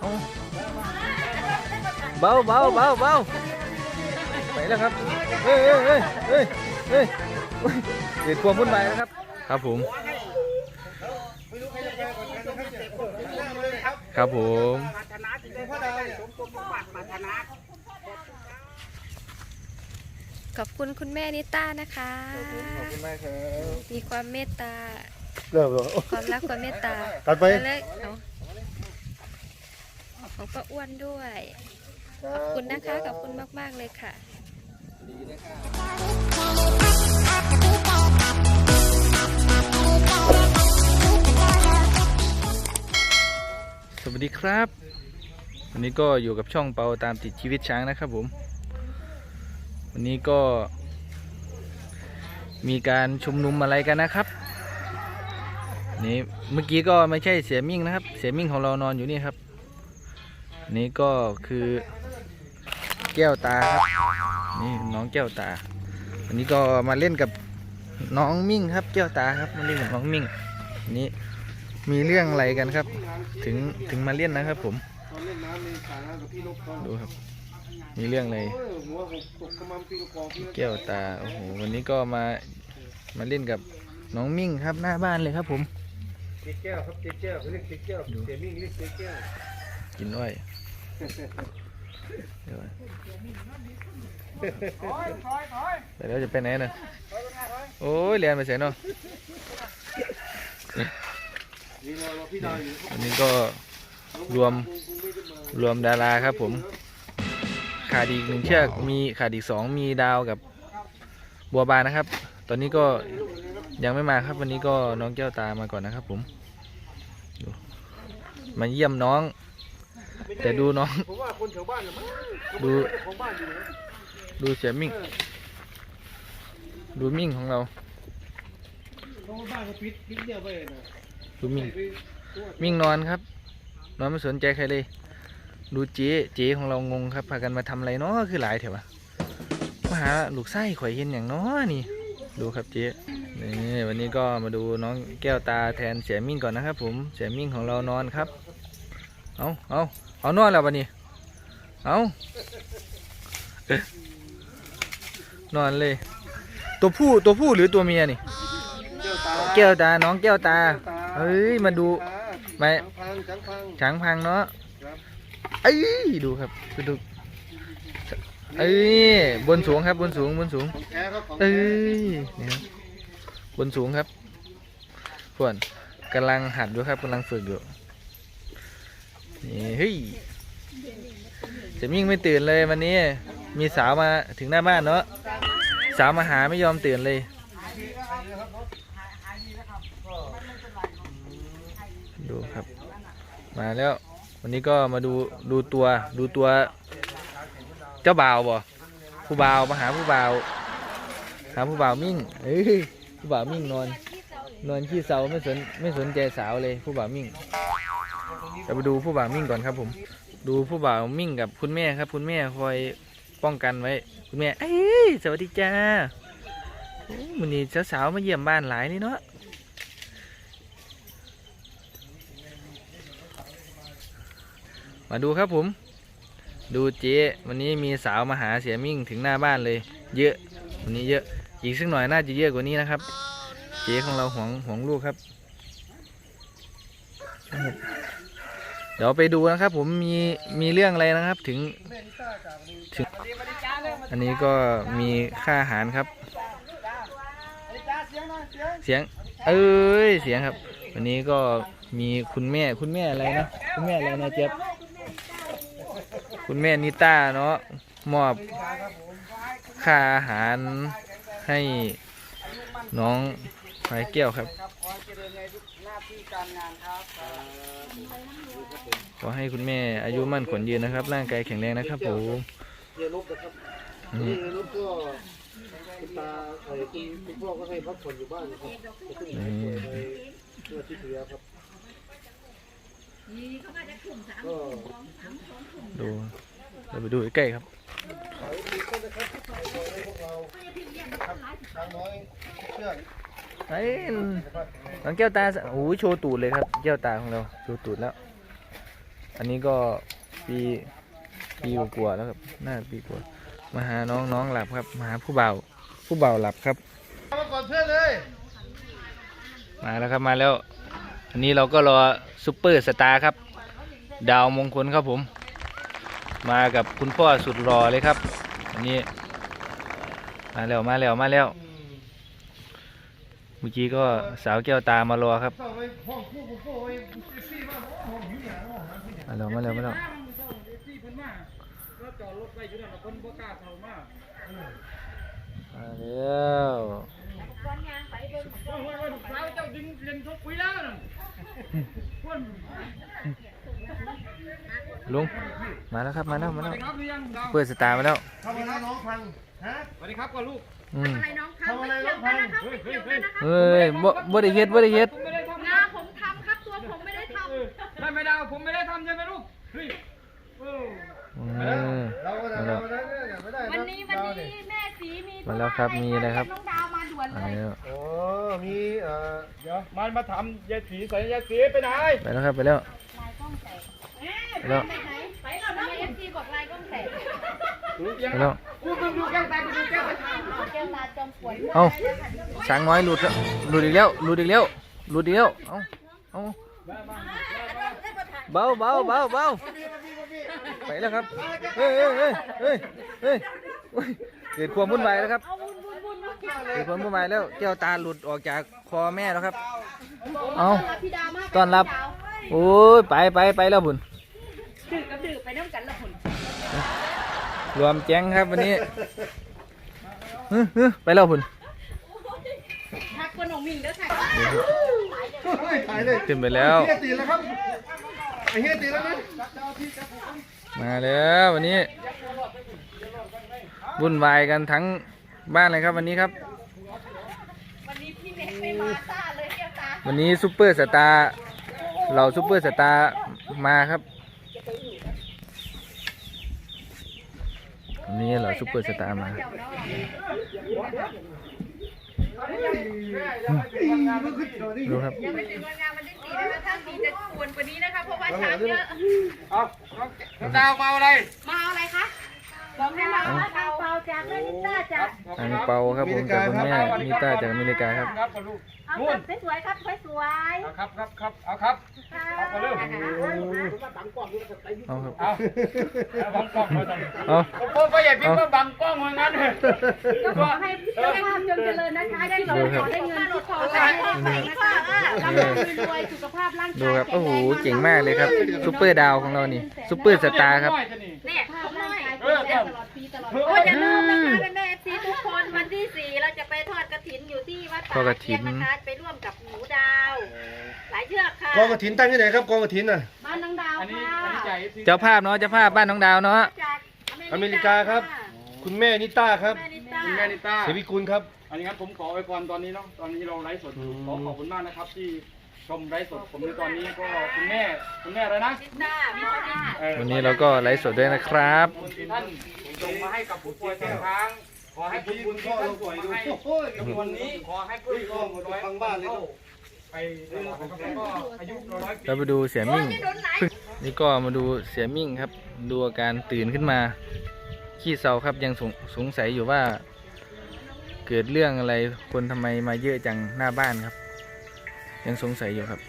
เอาเบาเบาเบาเบาไปแล้วครับเฮ้ยเฮ้ยเฮ้ยเฮ้ยเฮ้ยเกิดความวุ่นวายแล้วครับ ครับผม ครับผมขอบคุณคุณแม่นิต้านะคะขอบคุณมากครับมีความเมตตา เริ่มแล้วความรักความเมตตาตัดไป แล้วเอา ของป้าอ้วนด้วย ขอบคุณนะคะ ขอบคุณมาก ๆ เลยค่ะสวัสดีครับ วันนี้ก็อยู่กับช่องเปาตามติดชีวิตช้างนะครับผม วันนี้ก็ มีการชุมนุมอะไรกันนะครับ นี่เมื่อกี้ก็ไม่ใช่เสียมิ่งนะครับ เสียมิ่งของเรานอนอยู่นี่ครับ นี่ก็คือแก้วตาครับนี่น้องแก้วตาวันนี้ก็มาเล่นกับน้องมิ่งครับ แก้วตาครับมาเล่นกับน้องมิ่งนนี้มีเรื่องอะไรกันครับ ถึงถึงมาเล่นนะครับ ผมดูครับ มีเรื่องอะไรแก้วตาโอ้โหวันนี้ก็มามาเล่นกับน้องมิ่งครับหน้าบ้านเลยครับผมเจ๊แก้วครับเจ๊แก้วเขาเรียกเจ๊แก้วเจ๊มิ่งเรียกเจ๊แก้ว กินอ้อยเดี๋ยวแต่เราจะไปไหนนะโอ้ยเรียนไปเสียเนาะอันนี้ก็รวมรวมดาราครับผมขาดอีกหนึ่งเชือกมีขาดอีกสองมีดาวกับบัวบานนะครับ ตอนนี้ก็ยังไม่มาครับวันนี้ก็น้องแก้วตามาก่อนนะครับผม มาเยี่ยมน้อง แต่ดูน้อง ผมว่าคนแถวบ้านน่ะมั้งดู ของบ้านอยู่นะดูเสียมิ่งดูมิ่งของเราของบ้านเขาปิดปิดเนี่ยไปนะดูมิ่ง ไปตัวมิ่งนอนครับนอนไม่สนใจใครเลย ดูเจ๊เจ๊ของเรางงครับพากันมาทำอะไรเนาะคือหลายแถวะมาหาลูกไส้ข่อยเห็นอย่างเนาะนี่ ดูครับเจ๊นี่วันนี้ก็มาดูน้องแก้วตาแทนเสียมิ่งก่อนนะครับ ผมเสียมิ่งของเรานอนครับ เอาเอา เอานอนแล้ววันนี้ เอาเอ๊ะนอนเลย ตัวผู้ตัวผู้หรือตัวเมียนี่ แก้วตาตาน้องแก้วตา เฮ้ย มาดูไม่ช้างพังช้างพังเนาะเอ้ยดูครับดูดูเอ้ยบนสูงครับบนสูงบนสูงเอ้ยนี่บนสูงครับส่วนกำลังหัดอยู่ครับกำลังฝึกอยู่ เฮ้ยเจะมิ่งไม่ตื่นเลยวันนี้ มีสาวมาถึงหน้าบ้านเนาะสาวมาหาไม่ยอมตื่นเลยดูครับ มาแล้ว วันนี้ก็มาดูดูตัวดูตัว เจ้าบ่าวบ่ผู้บ่าวมาหาผู้บ่าวหาผู้บ่าวมิ่งเอ้ยผู้บ่าวมิ่งนอน นอนขี้เสาไม่สนไม่สนใจสาวเลยผู้บ่าวมิ่ง เราไปดูผู้บ่าวมิ่งก่อนครับผม ดูผู้บ่าวมิ่งกับคุณแม่ครับ คุณแม่คอยป้องกันไว้ คุณแม่เอ้ยสวัสดีจ้ามันนี้สาวๆมาเยี่ยมบ้านหลายนี่เนาะมาดูครับผม ดูเจ๊วันนี้มีสาวมาหาเสียมิ่งถึงหน้าบ้านเลย เยอะวันนี้เยอะอีกสักหน่อยน่าจะเยอะกว่านี้นะครับ เจ๊ของเราห่วงห่วงลูกครับ เดี๋ยวไปดูนะครับ ผมมีมีเรื่องอะไรนะครับ ถึงถึง อันนี้ก็มีค่าอาหารครับ เสียง เอ้ยเสียงครับ วันนี้ก็มีคุณแม่คุณแม่อะไรนะคุณแม่อะไรนะเจี๊ยบคุณแม่นิต้าเนาะมอบค่าอาหารให้น้องไม้แก้วครับ ขอให้คุณแม่อายุมั่นขวัญยืนนะครับ ร่างกายแข็งแรงนะครับผมเยลบนะครับเยลบก็คุณตาไอ้คุณคุณพ่อก็ให้พักผ่อนอยู่บ้านครับขึ้นไปเมื่อที่ที่แล้วครับก็ดูเราไปดูใกล้ครับไอ้น้องแก้วตาโอ้โหโชว์ตูดเลยครับ แก้วตาของเรา โชว์ตูดแล้ว อันนี้ก็ปีปีกว่าๆแล้วครับน่าปีกว่ามาหาน้องน้องหลับครับมาหาผู้บ่าวผู้บ่าวหลับครับมาก่อนเพื่อนเลยมาแล้วครับมาแล้ว อันนี้เราก็รอซุปเปอร์สตาร์ครับ ดาวมงคลครับผม มากับคุณพ่อสุดรอเลยครับ อันนี้ มาแล้วมาแล้วมาแล้วเมื่อกี้ก็สาวแก้วตามารอครับ แล้วมาแล้วมาแล้วซี่เพิ่นมาแล้วจอดรถไปอยู่นั่นคนบ่กล้าเข้ามามาแล้วโอ้ยโอ้ยโอ้ยสาวเจ้าดึงเรียนชกคุยแล้วนั่นคนลุงมาแล้วครับมาแล้วมาสวัแล้วสดีครับหรือยังดาวซุปเปอร์สตาร์มาแล้วทำอะไรน้องพังฮะสวัสดีครับก่อนลูกอืมทำอะไรน้องพังเฮ้ยเฮ้ยเฮ้ยเฮ้ยบ่บ่ได้เฮ็ดบ่ได้เฮ็ดำไม่ไม่ได้ผมไม่ได้ทำใช่ไหมลูกเฮ้ยเอออืมเราก็ได้มาแล้วเราก็ได้เนี่ยไม่ได้วันนี้วันนี้แม่สีมีมาแล้วครับมีอะไรครับ น้องดาวมาด่วนมาเลยแล้วโอ้มีเอ่อเดี๋ยวมันมาทำยายสีใส่ยายสีไปไหนไปแล้วครับไปแล้ว ลายกล้องแตกไปแล้ว ไปไหนไปเราทำไมเอฟซีบอกลายกล้องแตกไปแล้ว กูดูดูแก้วตาดูแก้วตาแก้วตาจอมปวดเอ้าช้างน้อยหลุดแล้วหลุดอีกแล้วหลุดอีกแล้วหลุดอีกแล้ว เอ้าเอ้า เบาเบาเบาเบาไปแล้วครับเฮ้ยเฮ้ยเฮ้ยเฮ้ยเฮ้ยเฮ้ยเกิดความวุ่นวายแล้วครับเกิดความวุ่นวายแล้วแก้วตาหลุดออกจากคอแม่แล้วครับ เอ้าพี่ดามาต้อนรับ โอ้ยไปไปไปแล้วบุญดื่มกับดื่มไปน้ำกันละคนรวมแจ้งครับวันนี้ฮึฮึไปแล้วบุญทักคนของมิงเด้อค่ะเฮ้ยถ่ายเลยขึ้นไปแล้ว ไอเฮียตีแล้วนะมาแล้ววันนี้วุ่นวายกันทั้งบ้านเลยครับวันนี้ครับ วันนี้พี่เมย์ไม่มาซ่าเลยแก้วตาวันนี้ซุปเปอร์สตาร์เราซุปเปอร์สตาร์มาครับวันนี้เราซุปเปอร์สตาร์มาดูครับยัง ไม่ถึงวันงานวันที่สี่นะคะถ้าสี่จะควรกว่านี้นะคะ เพราะว่าช้างเยอะ เอาน้องดาวมาอะไร มาเอาอะไรคะบอกให้มา เอาเปาเปาจากแม่นิต้าจากอังเปาครับผมจากคุณแม่มิต้าจากอเมริกาครับครับลูกเอานู่คนรับสวยๆครับสวยเอาครับครับครับเอาครับๆค่ะเอาเร็วเอาครับเอาเอาบังกล้องมาหน่อยเอาโอ้พ่อใหญ่พี่ก็บังกล้องเหมือนกันก็ขอให้สุขภาพจงเจริญนะคะได้เราขอได้เงินที่ทองได้ไปค่ะร่ำรวยรวยสุขภาพร่างกายดูครับโอ้โหเก่งมากเลยครับซุปเปอร์ดาวของเรานี่ซุปเปอร์สตาร์ครับ เนี่ยภาพร่างกายเป็นตลอดปีตลอดโอ้อย่าลืมนะคะเป็นแม่ซีทุกคนวันที่สี่เราจะไปทอดกระถินอยู่ที่วัดทอดกป่าฐิเทียน นนะคะไปร่วมกับหมูดาว หลายเชือกค่ะกองกระถินตั้งที่ไหนครับกองกระถินน่ะ บ้านน้องดาวอันนี้ค่ะอันนี้ใหญ่เจ้าภาพเนาะเจ้าภาพบ้านน้องดาวเนาะจากอเมริกาครับ คุณแม่นิต้าครับแม่นิต้าคุณแม่นิต้าเสวิกุลครับ อันนี้ครับผมขอไว้ก่อนตอนนี้เนาะตอนนี้เราไลฟ์สดอยู่อืมขอขอบคุณมากนะครับที่ ชมไลฟ์สดผมในตอนนี้ก็คุณแม่คุณแม่อะไรนะนิต้ามีคนนี้เอ่อวันนี้เราก็ไลฟ์สดด้วยนะครับที่ท่านส่งมาให้กับผู้ป่วยเส้นทางขอให้คุณบุญที่ท่านส่งมาให้จำนวนนี้ขอให้ผู้ร่วมร้อยฟังบ้านเลยไปเรื่อยๆแล้วก็อายุร้อยปีเราไปดูเสียมิ่งโดนไหลนี่ก็มาดูเสียมิ่งครับ ดูอาการตื่นขึ้นมา ขี้เศร้าครับยังสงสงสัยอยู่ว่า เกิดเรื่องอะไรคนทำไมมาเยอะจังหน้าบ้านครับ ยังสงสัยอยู่ครับ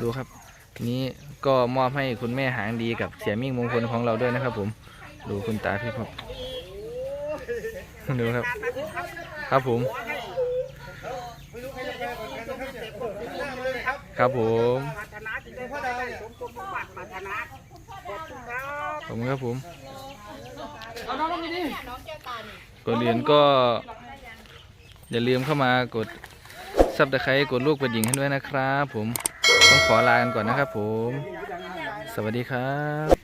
ดูครับ ทีนี้ก็มอบให้คุณแม่หางดีกับเสียมิ่งมงคลของเราด้วยนะครับ ผมดูคุณตาพี่ครับดูครับ ครับผม ครับผมขอบคุณครับผมเอาน้องๆนี่ดิก่อนอื่นก็ อย่าลืมเข้ามากดซับตะไคร้กดลูกกระดิ่งให้ด้วยนะครับ ผมต้องขอลากันก่อนนะครับ ผม สวัสดีครับ